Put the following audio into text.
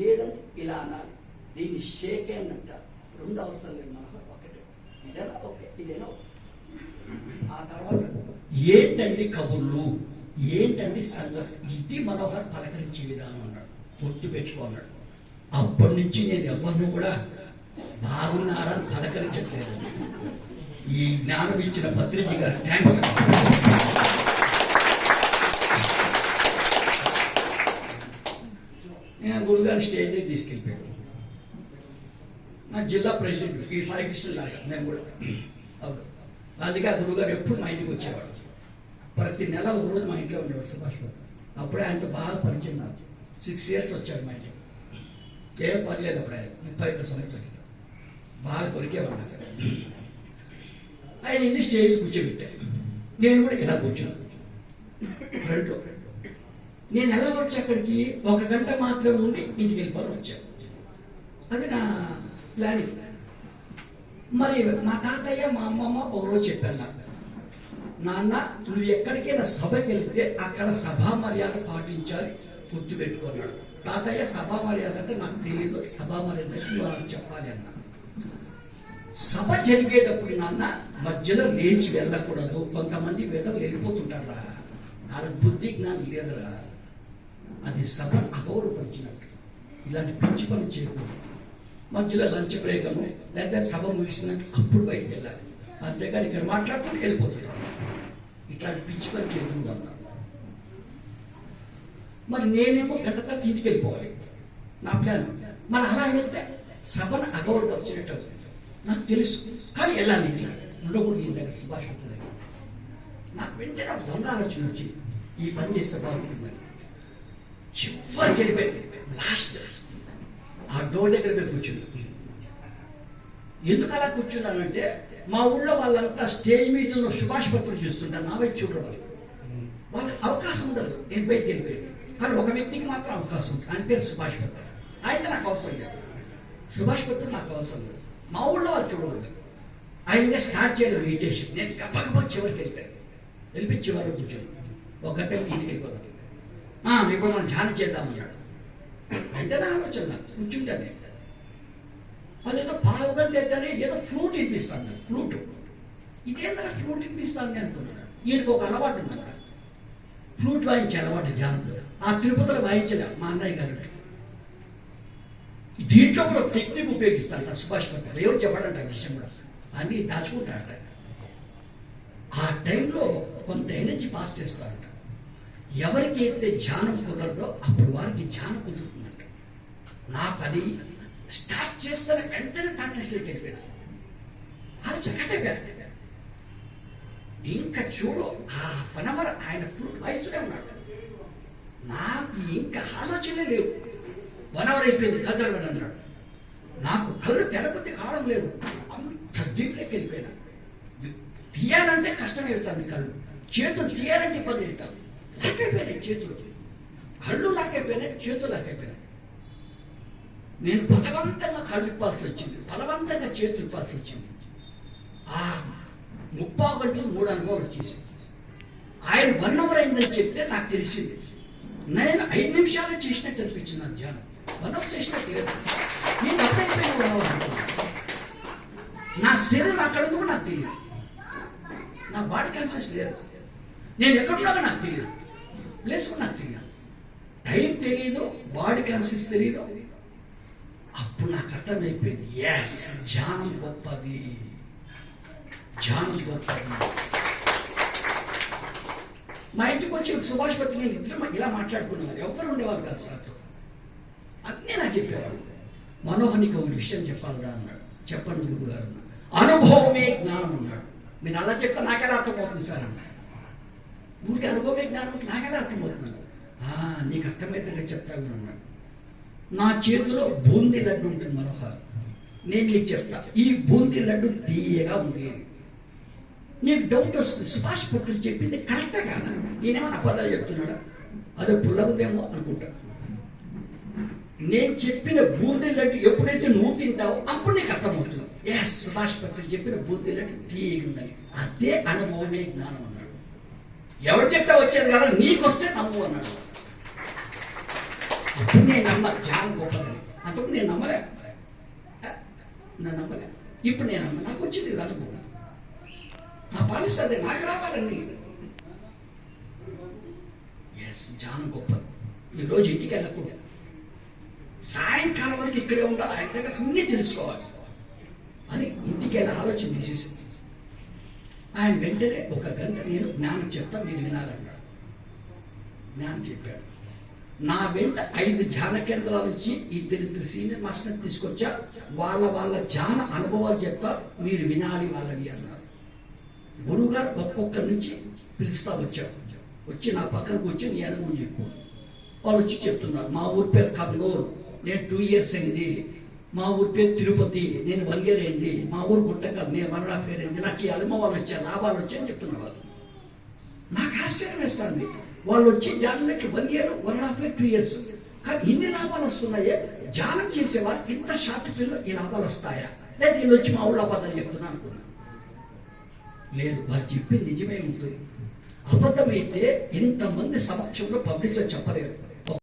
లేదంటే ఇలా అనాలి. దీన్ని షేక్ అని అంటారు. రెండు అవసరం లేదు మనకు ఒకటే. ఇదేనా? ఓకే. ఇదేనా? ఆ తర్వాత ఏంటండి కబుర్లు? ఏంటండి సంగతి? ఇది మనోహర్ పలకరించే విధానం అన్నాడు. గుర్తు పెట్టుకున్నాడు అప్పటి నుంచి నేను ఎవరిని కూడా బాగున్నారని పలకరించట్లేదు. ఈ జ్ఞానం ఇచ్చిన పత్రిక గారు థ్యాంక్స్ నేను గురుగారు స్టేజ్ మీద తీసుకెళ్ళిపోయాను నా జిల్లా ప్రెసిడెంట్ ఈ సాయికృష్ణ లాగా మేము కూడా. అవును. అందుకే ఆ గురుగారు ఎప్పుడు మా ఇంటికి వచ్చేవాడు. ప్రతి నెల ఒక రోజు మా ఇంట్లో ఉండేవాడు సుభాష్ బాబు. అప్పుడే ఆయనతో బాగా పరిచయం నాకు. సిక్స్ ఇయర్స్ వచ్చాడు మా ఇంటికి. ఏం పర్లేదు అప్పుడు ఆయన. ముప్పై ఐదు సంవత్సరాలు. బాగా దొరికేవాడు నాకు. ఆయన ఇన్ని స్టేజ్ కూర్చోబెట్టారు. నేను కూడా ఇలా కూర్చున్నాను. ఫ్రంట్లో నేను ఎలా వచ్చి అక్కడికి? ఒక గంట మాత్రం ఉండి ఇంటికి వెళ్ళిపోవాలి వచ్చాను. అది నా ప్లానింగ్ మరి మా తాతయ్య మా అమ్మమ్మ ఒకరోజు చెప్పారు చెప్పాను నాకు. నాన్న నువ్వు ఎక్కడికైనా సభకి వెళితే అక్కడ సభా మర్యాద పాటించాలి గుర్తు పెట్టుకున్నాడు. తాతయ్య సభా మర్యాద అంటే నాకు తెలియదు సభా మర్యాద నాకు చెప్పాలి అన్నా. సభ జరిగేటప్పుడు నాన్న మధ్యలో లేచి వెళ్ళకూడదు కొంతమంది వేదలు వెళ్ళిపోతుంటారా వాళ్ళ బుద్ధి జ్ఞానం లేదురా. అది సభ అగౌరవపరిచినట్టు. ఇలాంటి పిచ్చి పని చేయకూడదు. మధ్యలో లంచ్ బ్రేకము లేదా సభ ముగిసినాక అప్పుడు బయటకు వెళ్ళాలి. అంతేగాని ఇక్కడ మాట్లాడుకుంటూ వెళ్ళిపోతుంది ఇట్లాంటి పిచ్చి పని చేయకుండా మరి నేనేమో గంట తర్వాత ఇంటికి వెళ్ళిపోవాలి. నా ప్లాన్ మరి అలా వెళ్తే సభను అగౌరవపరిచినట్టు నాకు తెలుసు. కానీ వెళ్ళాలి ఇట్లా. ఉండకూడదు ఈ దగ్గర సుభాష్ దగ్గర నాకు వెంటనే దొంగ ఆలోచన వచ్చి ఈ పని చేస్తే బాగుంటుందని చివరికి వెళ్ళిపోయి లాస్ట్ ఆ డోర్ దగ్గర పోయి కూర్చుంది ఎందుకు అలా కూర్చున్నానంటే మా ఊళ్ళో వాళ్ళంతా స్టేజ్ మీద ఉన్న సుభాష్ పత్రం చేస్తుంటారు నా వైపు చూడడం వాళ్ళకి అవకాశం ఉండదు. నేను బయటికి వెళ్ళిపోయాను. కానీ ఒక వ్యక్తికి మాత్రం అవకాశం ఉంటుంది ఆయన పేరు సుభాష్ పత్రం అయితే నాకు అవసరం లేదు. సుభాష్ పత్రం నాకు అవసరం లేదు. మా ఊళ్ళో వాళ్ళు చూడకూడదు ఆయన స్టార్ట్ చేయలేదు మెడిటేషన్ నేను గబ్బగబ్బా చివరికి వెళ్ళిపోయాను. వెళ్ళిపోయి చివరికి కూర్చోను ఒక గంట ఇంటికి వెళ్ళిపోదాం. ఇప్పుడు మనం ధ్యానం చేద్దామన్నాడు వెంటనే ఆలోచన నాకు కూర్చుంటాను. నేను. అదేదో పావు గంట ఏదో ఫ్లూట్ ఇప్పిస్తాను ఫ్రూట్. ఫ్లూట్ ఇదేందా ఫ్లూట్ వినిపిస్తాను నేను అనుకున్నాను ఈయనకు ఒక అలవాటు ఉందంట. ఫ్లూట్ వాయించే అలవాటు ధ్యానంలో ఆ తిరుపతిలో వాయించలే మా అన్నయ్య గారు. దీంట్లో కూడా టెక్నిక్ ఉపయోగిస్తాడు సుభాష్ పట్ల ఎవరు చెప్పడంట విషయం కూడా. అన్నీ దాచుకుంటాడట ఆ టైంలో కొంత ఎనర్జీ పాస్ చేస్తాడట ఎవరికి ధ్యానం కుదరదో అప్పుడు వారికి ధ్యానం కుదురుతుందంట. నాకు అది స్టార్ట్ చేస్తున్న వెంటనే తాటేస్లోకి వెళ్ళిపోయాను అది చక్కటగా. ఇంకా చూడు ఆ వన్ అవర్ ఆయన ఫుల్ వాయిస్తూనే ఉన్నాడు. నాకు ఇంకా ఆలోచనే లేవు వన్ అవర్ అయిపోయింది కదరవని అన్నాడు. నాకు కళ్ళు తెరపతి కావడం లేదు. అంత దీంట్లోకి వెళ్ళిపోయినా. తీయాలంటే కష్టం అవుతుంది కళ్ళు. చేతులు తీయాలంటే ఇబ్బంది అవుతాను లాకైపోయినాయి చేతులు. కళ్ళు లాకైపోయినాయి చేతులు లాకైపోయినాయి నేను బలవంతంగా కళ్ళు ఇప్పాల్సి వచ్చింది. బలవంతంగా చేతులు ఇప్పాల్సి వచ్చింది. ఆ ముప్పా గంటలు మూడు అనుభవాలు వచ్చేసింది ఆయన వన్ అవర్ అయిందని చెప్తే నాకు తెలిసింది. నేను ఐదు నిమిషాలు చేసినట్టు అనిపించింది నాకు ధ్యానం. వన్ అవర్ చేసినట్టు లేదు నేను అర్థమైపోయిన వన్ అవర్ నా శరీరం అక్కడ ఉందో కూడా నాకు తెలియదు. నా బాడీ కాన్షియస్ లేదు. నేను ఎక్కడున్నాగా నాకు తెలియదు ప్లేస్ కూడా నాకు తెలియదు టైం తెలియదు బాడీ కాన్షియస్ తెలియదు అప్పుడు నాకు అర్థమైపోయింది. ఎస్ ధ్యానం గొప్పది. ధ్యానం గొప్పది. మా ఇంటికి వచ్చి సుభాష్ పత్రి నేను ఇద్దరు ఇలా మాట్లాడుకున్నాను ఎవరు ఉండేవారు కాదు సార్తో అన్నీ నా చెప్పేవారు. మనోహర్ నీకు ఒక విషయం చెప్పాలిరా అన్నాడు. చెప్పండి గురువు గారు అన్నాడు. అనుభవమే జ్ఞానం అన్నాడు. నేను అలా చెప్తే నాకెలా అర్థమవుతుంది సార్ అన్నాడు. ఊరికి అనుభవమే జ్ఞానం అంటే నాకెలా అర్థమవుతుంది? "ఆ, నీకు అర్థమైతే చెప్తాను అన్నాడు నా చేతిలో బూందీ లడ్డు ఉంటుంది మనోహర్. నేను నీకు చెప్తా. ఈ బూందీ లడ్డు తీయగా ఉంది. నీకు డౌట్ వస్తుంది. సుభాష్ పత్రి చెప్పింది కరెక్టే కాదా. నేనేమన్నా అబద్ధాలు చెప్తున్నాడా అదే పుల్లగుదేమో అనుకుంటా. నేను చెప్పిన బూందీ లడ్డు ఎప్పుడైతే నువ్వు తింటావో అప్పుడు నీకు అర్థమవుతుంది. ఏ సుభాష్ పత్రి చెప్పిన బూందీ లడ్డు తీయగుందని అదే అనుభవమే జ్ఞానం అన్నాడు. ఎవరు చెప్తే వచ్చేది కదా నీకు వస్తే నమ్ము అన్నాడు. అప్పుడు నేను నమ్మ ధ్యానం గొప్పదని. అంతకు నేను నమ్మలే. నన్ను నమ్మలే. ఇప్పుడు నేను నమ్మ నాకు వచ్చింది ఇది నా పాలిస్తుంది అదే నాకు రావాలండి. ఎస్ జాన్ గొప్ప. ఈరోజు ఇంటికి వెళ్ళకూడదు సాయంకాలం వరకు ఇక్కడే ఉండాలి. ఆయన దగ్గర అన్నీ తెలుసుకోవాలి. అని ఇంటికి వెళ్ళి ఆలోచన తీసేసింది ఆయన వెంటనే ఒక గంట నేను జ్ఞానం చెప్తా మీరు వినాలన్నాడు. జ్ఞానం చెప్పాడు. నా వెంట ఐదు ధ్యాన కేంద్రాల నుంచి ఇద్దరిద్దరు సీనియర్ మాస్టర్ తీసుకొచ్చా? వాళ్ళ వాళ్ళ ధ్యాన అనుభవాలు చెప్తా మీరు వినాలి వాళ్ళవి అన్నారు గురువు గారు ఒక్కొక్కరి నుంచి పిలుస్తా వచ్చాడు వచ్చి నా పక్కన కూర్చొని నీ అనుభవం చెప్పు. వాళ్ళు వచ్చి చెప్తున్నారు మా ఊరి పేరు కర్నూలు. నేను టూ ఇయర్స్ అయింది. మా ఊరి పేరు తిరుపతి నేను వన్ మా ఊరు గుంటకల్ నేను వన్ అండ్ నాకు ఈ అనుభవాలు వచ్చాయి లాభాలు వచ్చాయని చెప్తున్నారు వాళ్ళు. నాకు ఆశ్చర్యం వేస్తుంది. వాళ్ళు వచ్చి జానంలోకి one year one and half year two years. కానీ ఇన్ని లాభాలు వస్తున్నాయే? ధ్యానం చేసేవారు ఇంత షార్ట్ పీరియడ్లో ఈ లాభాలు వస్తాయా? లేదా వీళ్ళు వచ్చి మా ఊళ్ళో అబద్ధాలు చెప్తున్నా అనుకున్నా. లేదు వారు చెప్పింది నిజమే ఉంటుంది. అబద్ధమైతే ఇంతమంది సమక్షంలో పబ్లిక్లో చెప్పలేరు.